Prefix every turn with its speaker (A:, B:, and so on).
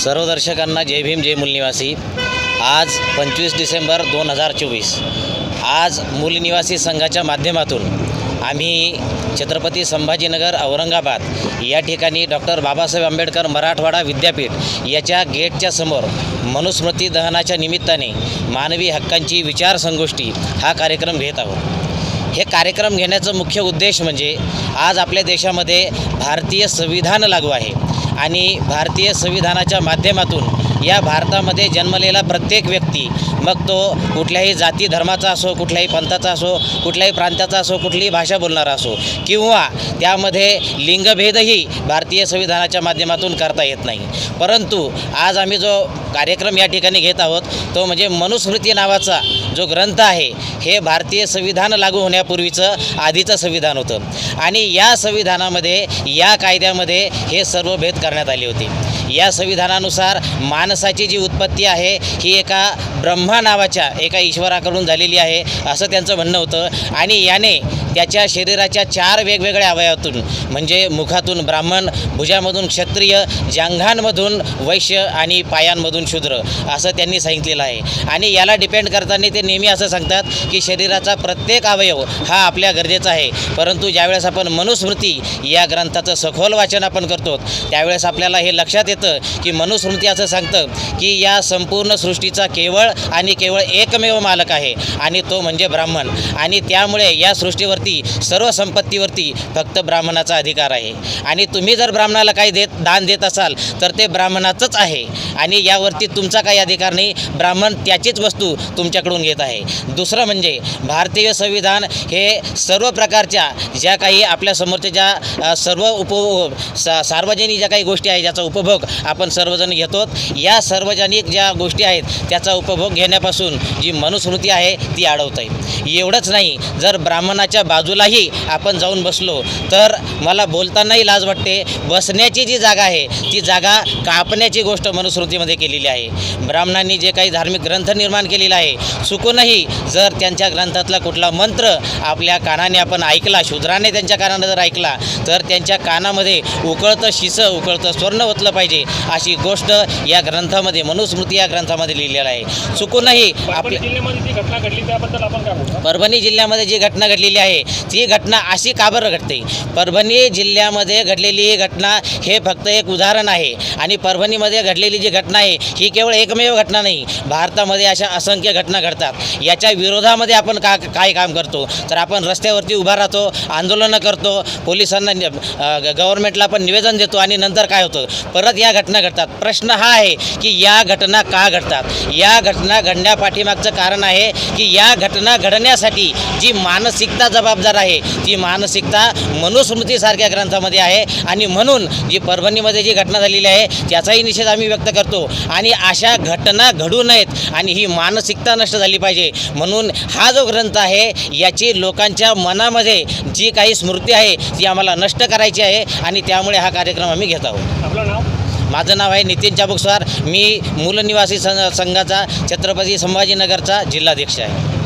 A: सर्व दर्शकांना जय भीम जय मूलनिवासी. आज पंचवीस डिसेंबर दोन हजार चोवीस. आज मूलनिवासी संघाच्या माध्यमातून आम्ही छत्रपती संभाजीनगर औरंगाबाद या ठिकाणी डॉक्टर बाबासाहेब आंबेडकर मराठवाडा विद्यापीठ याच्या गेटच्या समोर मनुस्मृती दहनाच्या निमित्ताने मानवी हक्कांची विचार संगोष्ठी हा कार्यक्रम घेत आहोत. हे कार्यक्रम घेण्याचं मुख्य उद्देश म्हणजे आज आपल्या देशामध्ये भारतीय संविधान लागू आहे. आणि भारतीय संविधानाच्या माध्यमातून या भारतामध्ये जन्मलेला प्रत्येक व्यक्ती मग तो कुठल्याही जाती धर्माचा असो कुठल्याही पंथाचा असो कुठल्याही प्रांताचा असो कुठलीही भाषा बोलणारा असो किंवा त्यामध्ये लिंगभेदही भारतीय संविधानाच्या माध्यमातून करता येत नाही. परंतु आज आम्ही जो कार्यक्रम या ठिकाणी घेत आहोत तो म्हणजे मनुस्मृती नावाचा जो ग्रंथ आहे हे भारतीय संविधान लागू होण्यापूर्वीचं आधीचं संविधान होतं. आणि या संविधानामध्ये या कायद्यामध्ये हे सर्व भेद करण्यात आले होते. या संविधानानुसार माणसाची जी उत्पत्ती आहे ही एका ब्रह्मा नावाच्या एका ईश्वराकडून झालेली आहे असं त्यांचं म्हणणं होतं. आणि याने त्याच्या शरीराच्या चार वेगवेगळ्या अवयवातून म्हणजे मुखातून ब्राह्मण भुजामधून क्षत्रिय जांघांमधून वैश्य आणि पायांमधून शूद्र असं त्यांनी सांगितलेलं आहे. आणि याला डिपेंड करताना ते नेहमी असं सांगतात की शरीराचा प्रत्येक अवयव हा आपल्या गरजेचा आहे. परंतु ज्यावेळेस आपण मनुस्मृती या ग्रंथाचं सखोल वाचन आपण करतो त्यावेळेस आपल्याला हे लक्षात येतं की मनुस्मृती असं सांगतं की या संपूर्ण सृष्टीचा केवळ आणि केवळ एकमेव मालक आहे आणि तो म्हणजे ब्राह्मण. आणि त्यामुळे या सृष्टीवर संपत्तीवरती सर्व संपत्तीवरती फक्त ब्राह्मणाचा अधिकार आहे. आणि तुम्ही जर ब्राह्मणाला काही देत दान देत असाल तर ते ब्राह्मणाचंच आहे. आणि यावरती तुमचा काही अधिकार नाही ब्राह्मण त्याचीच वस्तू तुमच्याकडून घेत आहे. दुसरं म्हणजे भारतीय संविधान हे सर्व प्रकारच्या ज्या काही आपल्यासमोरच्या ज्या सर्व उप सा सार्वजनिक ज्या काही गोष्टी आहेत ज्याचा उपभोग आपण सर्वजण घेतो या सार्वजनिक ज्या गोष्टी आहेत त्याचा उपभोग घेण्यापासून जी मनुस्मृती आहे ती अडवता येईल एवढंच नाही जर ब्राह्मणाच्या बाजूलाही आपण जाऊन बसलो तर मला बोलतानाही लाज वाटते. बसण्याची जी जागा आहे ती जागा कापण्याची गोष्ट मनुस्मृतीमध्ये केलेली आहे. ब्राह्मणांनी जे काही धार्मिक ग्रंथ निर्माण केलेला आहे चुकूनही जर त्यांच्या ग्रंथातला कुठला मंत्र आपल्या कानाने आपण ऐकला शूद्राने त्यांच्या कानानं जर ऐकला तर त्यांच्या कानामध्ये उकळतं शिसं उकळतं स्वर्ण ओतलं पाहिजे अशी गोष्ट या ग्रंथामध्ये मनुस्मृती या ग्रंथामध्ये लिहिलेलं आहे. चुकूनही आपल्या
B: जिल्ह्यामध्ये जी घटना घडली त्याबद्दल आपण काय बोलतो
A: परभणी जिल्ह्यामध्ये जी घटना घडलेली आहे ती घटना अशी का बरं घडते? परभणी जिल्ह्यामध्ये घडलेली ही घटना हे फक्त एक उदाहरण आहे. आणि परभणीमध्ये घडलेली जी घटना आहे ही केवळ एकमेव घटना नाही भारतामध्ये अशा असंख्य घटना घडतात. याच्या विरोधामध्ये आपण का काय काम करतो? तर आपण रस्त्यावरती उभा राहतो आंदोलनं करतो पोलिसांना गव्हर्नमेंटला आपण निवेदन देतो आणि नंतर काय होतं? परत या घटना घडतात. प्रश्न हा आहे की या घटना का घडतात? या घटना घडण्यापाठीमागचं कारण आहे की या घटना घडण्यासाठी जी मानसिकता जबाबदार आहे. ती मानसिकता मनुस्मृतीसारख्या ग्रंथामध्ये आहे. आणि म्हणून जी परभणीमध्ये जी घटना झालेली आहे त्याचाही निषेध आम्ही व्यक्त करतो. आणि अशा घटना घडू नयेत आणि ही मानसिकता नष्ट झाली पाहिजे. म्हणून हा जो ग्रंथ आहे याची लोकांच्या मनामध्ये जी काही स्मृती आहे ती आम्हाला नष्ट करायची आहे. आणि त्यामुळे हा कार्यक्रम आम्ही घेत आहोत.
B: आपलं नाव?
A: माझं नाव आहे नितीन चाबुकस्वार. मी मूलनिवासी सं संघाचा छत्रपती संभाजीनगरचा जिल्हाध्यक्ष आहे.